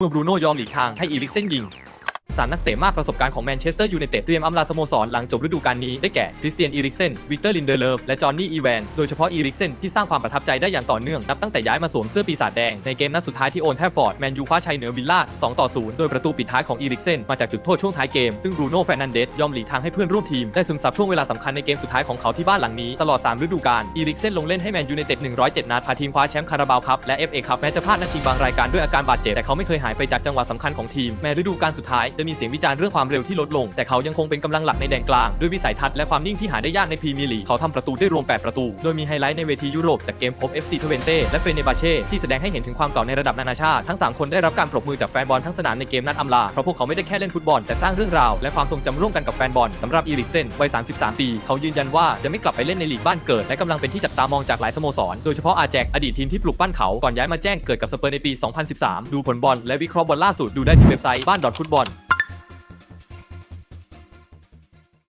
เมื่อบรูโน่ยอมหลีกทางให้อีลิกเซนยิง สามนักเตะมากประสบการณ์ของแมนเชสเตอร์ยูไนเต็ดเตรียมอำลาสโมสรหลังจบฤดูกาลนี้ได้แก่คริสเตียนอีริกเซนวิกเตอร์ลินเดอร์เลฟและจอห์นนี่อีแวนโดยเฉพาะอีริกเซนที่สร้างความประทับใจได้อย่างต่อเนื่องนับตั้งแต่ย้ายมาสวมเสื้อปีศาจแดงในเกมนัดสุดท้ายที่โอนแทฟฟอร์ดแมนยูคว้าชัยเหนือวิลล่า2ต่อ0โดยประตูปิดท้ายของอีริกเซนมาจากจุดโทษช่วงท้ายเกมซึ่งบรูโน่แฟนันเดสยอมหลีกทางให้เพื่อนร่วมทีมได้ซึมซับช่วงเวลาสำคัญในเกมสุดท้ายของเขาที่บ้านหลังนี้ตลอด 3 ฤดูกาลอีริกเซนลงเล่นให้แมนยูไนเต็ด107 นัดพาทีมคว้าแชมป์คาราบาวคัพและ FA คัพแม้จะพลาดนัดชิงบางรายการด้วยอาการบาดเจ็บแต่เขาไม่เคยหายไปจากจังหวะสำคัญของทีมแม้ฤดูกาลสุดท้ายจะมีเสียงวิจารณ์เรื่องความเร็วที่ลดลง แต่เขายังคงเป็นกำลังหลักในแดนกลาง ด้วยวิสัยทัศน์และความนิ่งที่หาได้ยากในพรีเมียร์ลีกเขาทำประตูได้รวม 8 ประตู โดยมีไฮไลท์ในเวทียุโรปจากเกมพบ FC ทเวนเต้และเฟเนบาเช่ที่แสดงให้เห็นถึงความเก่าในระดับนานาชาติทั้ง 3 คนได้รับการปรบมือจากแฟนบอลทั้งสนามในเกมนัดอำลาเพราะพวกเขาไม่ได้แค่เล่นฟุตบอลแต่สร้างเรื่องราวและความทรงจำร่วมกันกับแฟนบอลสำหรับอีริกเซนวัย 33 ปี เขายืนยันว่าจะไม่กลับไปเล่นในลีกบ้านเกิดและกำลังเป็นที่จับตามองจากหลายสโมสรโดยเฉพาะอาแจกอดีตทีมที่ปลุกปั้นเขาก่อนย้ายมาแจ้งเกิดกับสเปอร์ในปี 2013 ดูผลบอลและวิเคราะห์บอลล่าสุดดูได้ที่เว็บไซต์บ้านดอทฟุตบอล